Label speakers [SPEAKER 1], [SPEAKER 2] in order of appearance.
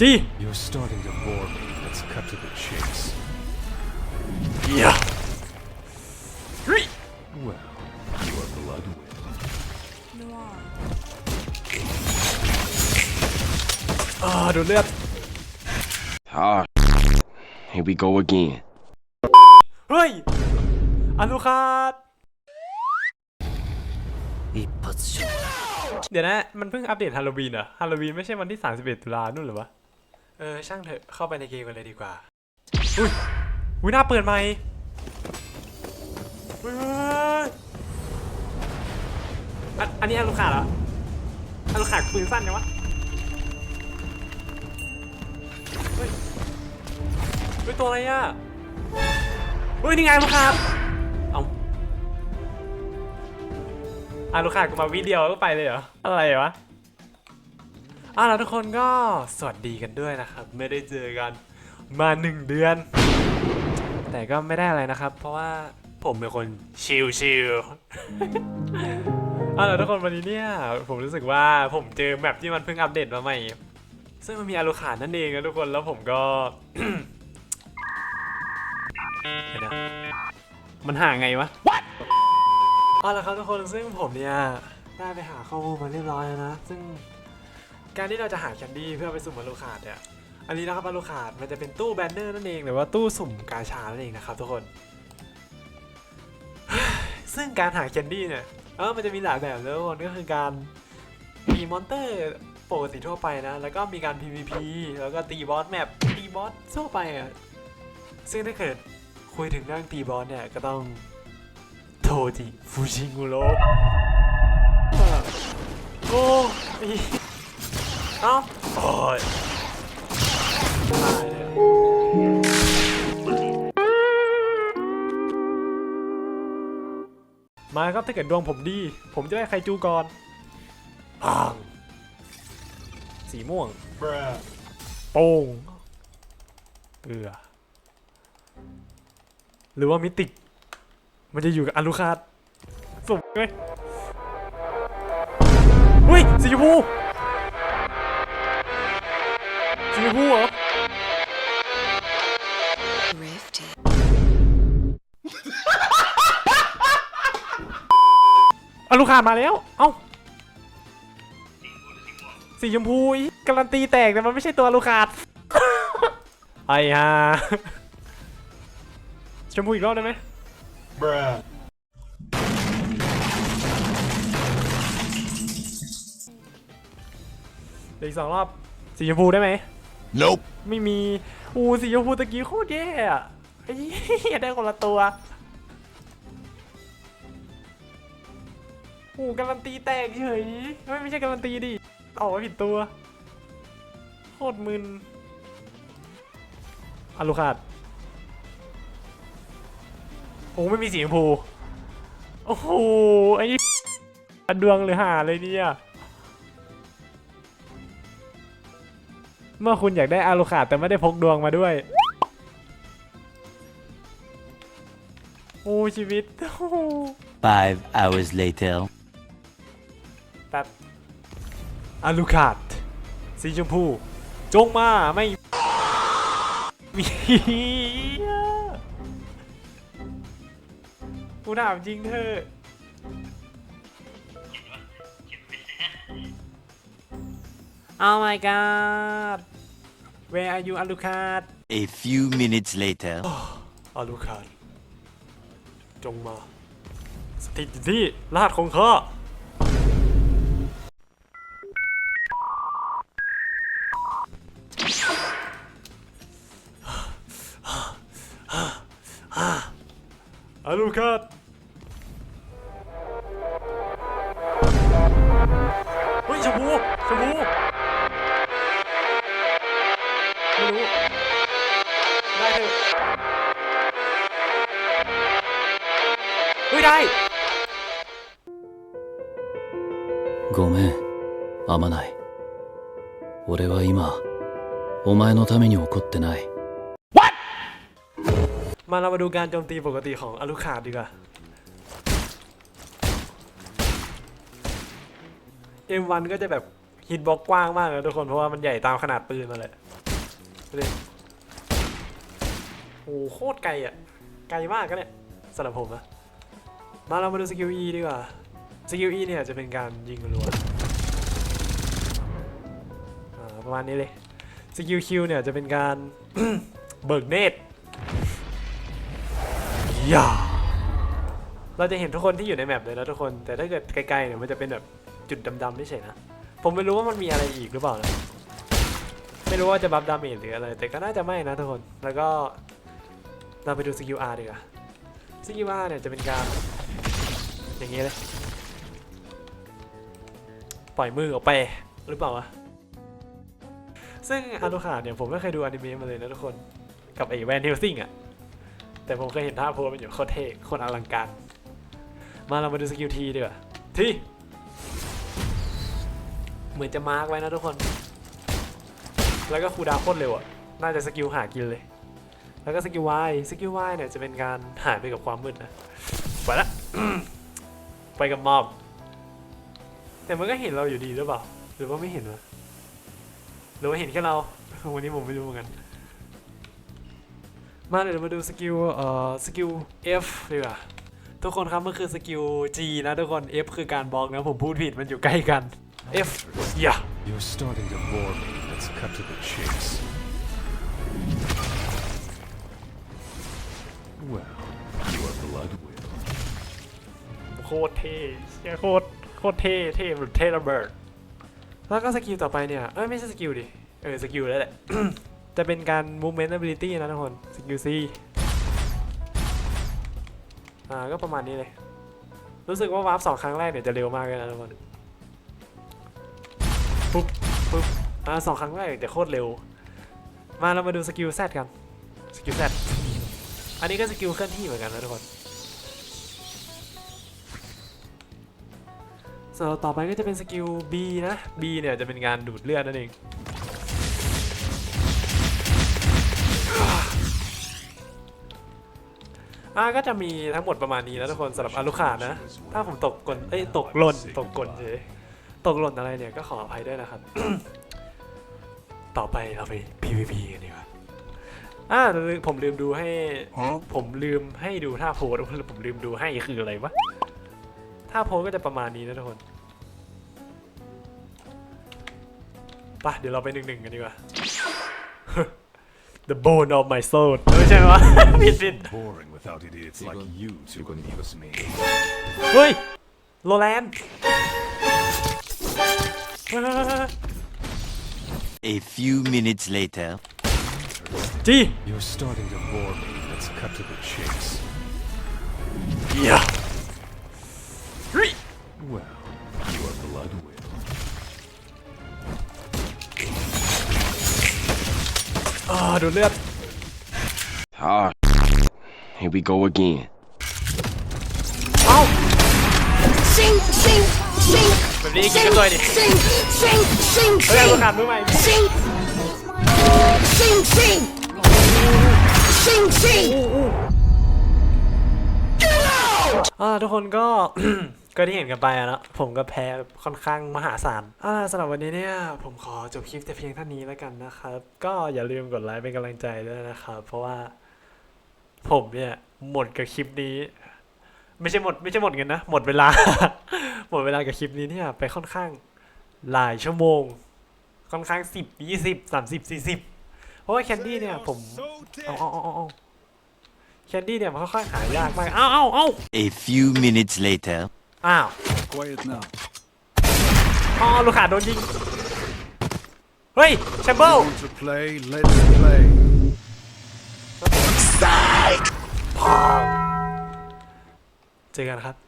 [SPEAKER 1] จี
[SPEAKER 2] You're starting to bore me. Let's cut to the chase.
[SPEAKER 1] เฮียเฮ้ย
[SPEAKER 2] Well, your blood will.
[SPEAKER 3] Noir.
[SPEAKER 1] อ่าดูเลือด
[SPEAKER 4] Ah, here we go again.
[SPEAKER 1] เฮ้ยอนุคาตเดี๋ยวนะ มันเพิ่งอัปเดตฮาโลวีนเหรอฮาโลวีนไม่ใช่วันที่ 31 ตุลานู่นเหรอวะ เออช่างเถอะเข้าไปในเกมกันเลยดีกว่า อุ้ยอุ้ยหน้าเปิดใหม่อันอันนี้อนุคาตเหรออนุคาตปืนสั้นยังวะเฮ้ยเฮ้ยตัวอะไรอะเฮ้ยนี่ไงลูกค้าเอาอะลูกค้ากูมาวิดีโอก็ไปเลยเหรออะไรวะ อะแล้วทุกคนก็สวัสดีกันด้วยนะครับ ไม่ได้เจอกันมาหนึ่งเดือน แต่ก็ไม่ได้อะไรนะครับ เพราะว่าผมเป็นคนชิลชิลอะแล้วทุกคนวันนี้เนี่ย ผมรู้สึกว่าผมเจอแมปที่มันเพิ่งอัปเดตมาใหม่ ซึ่งมันมีอาลูคานนั่นเองนะทุกคนแล้วผมก็นมันห่างไงวะ What เอาละครับทุกคนซึ่งผมเนี่ยได้ไปหาข้อมูลมาเรียบร้อยแล้วนะ ซึ่ง การที่เราจะหาแคนดี้เพื่อไปสุ่มอาลูคาดเนี่ย อันนี้นะครับอาลูคาดมันจะเป็นตู้แบนเนอร์นั่นเองหรือว่าตู้สุ่มกาชานั่นเองนะครับทุกคน ซึ่งการหาแคนดี้เนี่ย เออมันจะมีหลายแบบเลยทุกคนก็คือการตีมอนเตอร์ปกติทั่วไปนะ แล้วก็มีการ PVP แล้วก็ตีบอสแมปตีบอสทั่วไปอะ ซึ่งถ้าเกิดคุยถึงเรื่องตีบอสเนี่ยก็ต้องโทจิฟูชิงุโร่โอ้ย เอ้าโอ้ยตายเลยมาครับถ้าเกิดดวงผมดี ผมจะได้ไคจูก่อนอ่างสีม่วงโป้งเกลือ หรือว่ามิติก มันจะอยู่กับอลูคาดสุ่มไงอุ้ย สีชมพู สีชมพูเหรอ
[SPEAKER 3] Rifted.
[SPEAKER 1] อลูคาดมาแล้ว เอ้า สีชมพูอีการันตีแตกแต่มันไม่ใช่ตัวอลูคาดไอ้ฮะชมพูอีกรอบได้ไหมเดี๋ยวอีกสองรอบ สีชมพูได้ไหม
[SPEAKER 4] Nope.
[SPEAKER 1] ไม่มี อูสีชมพูตะกี้โคตรแย่อะไอ้เหี้ยได้คนละตัวโอ้การันตีแตกเฉยไม่ไม่ใช่การันตีดิออกมาผิดตัว โคตรมึนอาลูคาดโอ้ไม่มีสีชมพู โอ้โหไอ้นี่ดวงหรือหาเลยเนี่ย เมื่อคุณอยากได้อาลูคาดแต่ไม่ได้พกดวงมาด้วย โอ้ชีวิตโอ้
[SPEAKER 5] Five hours later.
[SPEAKER 1] แบบอาลูคาดสีชมพูจงมาไม่มีกูถามจริงเธอะ Oh my god Where are you อาลูคาด
[SPEAKER 5] A few minutes later.
[SPEAKER 1] อาลูคาดจงมา สถิตอยู่ที่รหัสของข้าอาลูคาด รู้ ได้เถอะเฮ้ยได้
[SPEAKER 5] ごめん、あまない。俺は今、お前のために怒ってない。
[SPEAKER 1] มาเรามาดูการโจมตีปกติของอลูคาดดีกว่า M1 ก็จะแบบ ฮิตบ็อกกว้างมากเลยทุกคนเพราะว่ามันใหญ่ตามขนาดปืนมาเลย ดูดิโอ้โหโคตรไกลอะ ไกลมากก็เนี่ยสำหรับผมอะมาเรามาดูสกิล E ดีกว่าสกิล E เนี่ยจะเป็นการยิงรัวประมาณนี้เลยสกิล Q เนี่ยจะเป็นการ เบิกเนตรย่าเราจะเห็นทุกคนที่อยู่ในแมปเลยนะทุกคน แต่ถ้าเกิดไกลๆเนี่ยมันจะเป็นแบบจุดดำๆไม่ใช่นะ ผมไม่รู้ว่ามันมีอะไรอีกหรือเปล่านะ ไม่รู้ว่าจะบัฟดาเมจหรืออะไร แต่ก็น่าจะไม่นะทุกคน แล้วก็เราไปดูสกิล R ดีกว่าสกิล R เนี่ยจะเป็นการ อย่างนี้เลย ปล่อยมือออกไปหรือเปล่าวะ ซึ่งอารุขาเนี่ยผมไม่เคยดูอนิเมะมาเลยนะทุกคน กับไอ้แวนเฮลซิงอะแต่ผมเคยเห็นท่าโพสมันอยู่โคตรเท่โคตรอลังการ มาเรามาดูสกิลทีดีกว่าทีเหมือนจะมาร์กไว้นะทุกคน แล้วก็คูดาวโคตรเร็วอะน่าจะสกิลหากินเลย แล้วก็สกิล Y สกิล Y เนี่ยจะเป็นการหายไปกับความมืดนะไปละไปกับมอบ แต่มันก็เห็นเราอยู่ดีหรือเปล่า หรือว่าไม่เห็นวะหรือว่าเห็นแค่เรา วันนี้ผมไม่รู้เหมือนกัน มาเดี๋ยวมาดูสกิลเอ่อสกิล F ดีกว่าทุกคนครับมันคือสกิล G นะทุกคน F คือการบล็อกนะผมพูดผิดมันอยู่ใกล้กัน F อย่า
[SPEAKER 2] You're starting to bore me. Let's cut to the chase. Well, your blood will.
[SPEAKER 1] โคตรเท่เชี่ยโคตรโคตรเท่เท่แบบเท่ระเบิดแล้วก็สกิลต่อไปเนี่ย เอ้ยไม่ใช่สกิลดิ เออสกิลแล้วแหละ จะเป็นการ movement ability นะทุกคน สกิล C อ่าก็ประมาณนี้เลย รู้สึกว่าวาร์ปสองครั้งแรกเนี่ยจะเร็วมากเลยนะทุกคน ปุ๊บปุ๊บ อ่าสองครั้งแรกจะโคตรเร็ว มาเรามาดูสกิล Z กัน สกิล Z อันนี้ก็สกิลเคลื่อนที่เหมือนกันนะทุกคนส่วนต่อไปก็จะเป็นสกิล B นะ B เนี่ยจะเป็นการดูดเลือดนั่นเอง อ่าก็จะมีทั้งหมดประมาณนี้นะทุกคนสำหรับอารุขานะ ถ้าผมตกกลเอ้ยตกหล่นตกกลเฉยตกหล่นอะไรเนี่ยก็ขออภัยด้วยนะครับ ต่อไปเราไป PVP กันดีกว่าอ่าลืมผมลืมดูให้ ผมลืมให้ดูท่าโพสผมลืมดูให้คืออะไรวะท่าโพสก็จะประมาณนี้นะทุกคนไปะเดี๋ยวเราไปหนึ่งหนึ่งกันดีกว่า The bone of my soul ไม่ใช่วะผิดผิด
[SPEAKER 2] Boring without idiots like you to amuse me.
[SPEAKER 1] เฮ้ยโรแลนด์
[SPEAKER 6] A few minutes later.
[SPEAKER 1] D!
[SPEAKER 2] You're starting to bore me. Let's cut to the chase.
[SPEAKER 1] Yeah. Three.
[SPEAKER 2] Well, your blood will.
[SPEAKER 1] Ah, oh, du lehrt.
[SPEAKER 4] Ah, here we go again.
[SPEAKER 1] Ow!
[SPEAKER 3] Sing, sing, sing!
[SPEAKER 1] แบบนี้กินกันด้วยดิ
[SPEAKER 3] sing, sing, sing,
[SPEAKER 1] เฮ้ย
[SPEAKER 3] sing,
[SPEAKER 1] ประกาศมือใหม่
[SPEAKER 3] sing, sing, sing, sing, sing.
[SPEAKER 1] อ่าทุกคนก็ ก็ที่เห็นกันไปอะนะผมก็แพ้ค่อนข้างมหาศาลอ่าสำหรับวันนี้เนี่ย ผมขอจบคลิปแต่เพียงเท่านี้แล้วกันนะครับ ก็อย่าลืมกดไลค์เป็นกำลังใจด้วยนะครับ เพราะว่า ผมเนี่ย หมดกับคลิปนี้ ไม่ใช่หมด ไม่ใช่หมดเงินนะ หมดเวลา หมดเวลากับคลิปนี้เนี่ยไปค่อนข้างหลายชั่วโมง ค่อนข้างสิบยี่สิบสามสิบสี่สิบเพราะว่าแคนดี้เนี่ยผมเอาเอาเอาเอาเอาแคนดี้เนี่ยมันค่อนข้างหายากมากเอาเอาเอา
[SPEAKER 6] A few minutes later.
[SPEAKER 1] อ้าว
[SPEAKER 2] Quiet now.
[SPEAKER 1] อ๋อลูกขาโดนยิง เฮ้ยแชมเบิล
[SPEAKER 2] Want to play? Let's play.
[SPEAKER 1] เจอกันครับ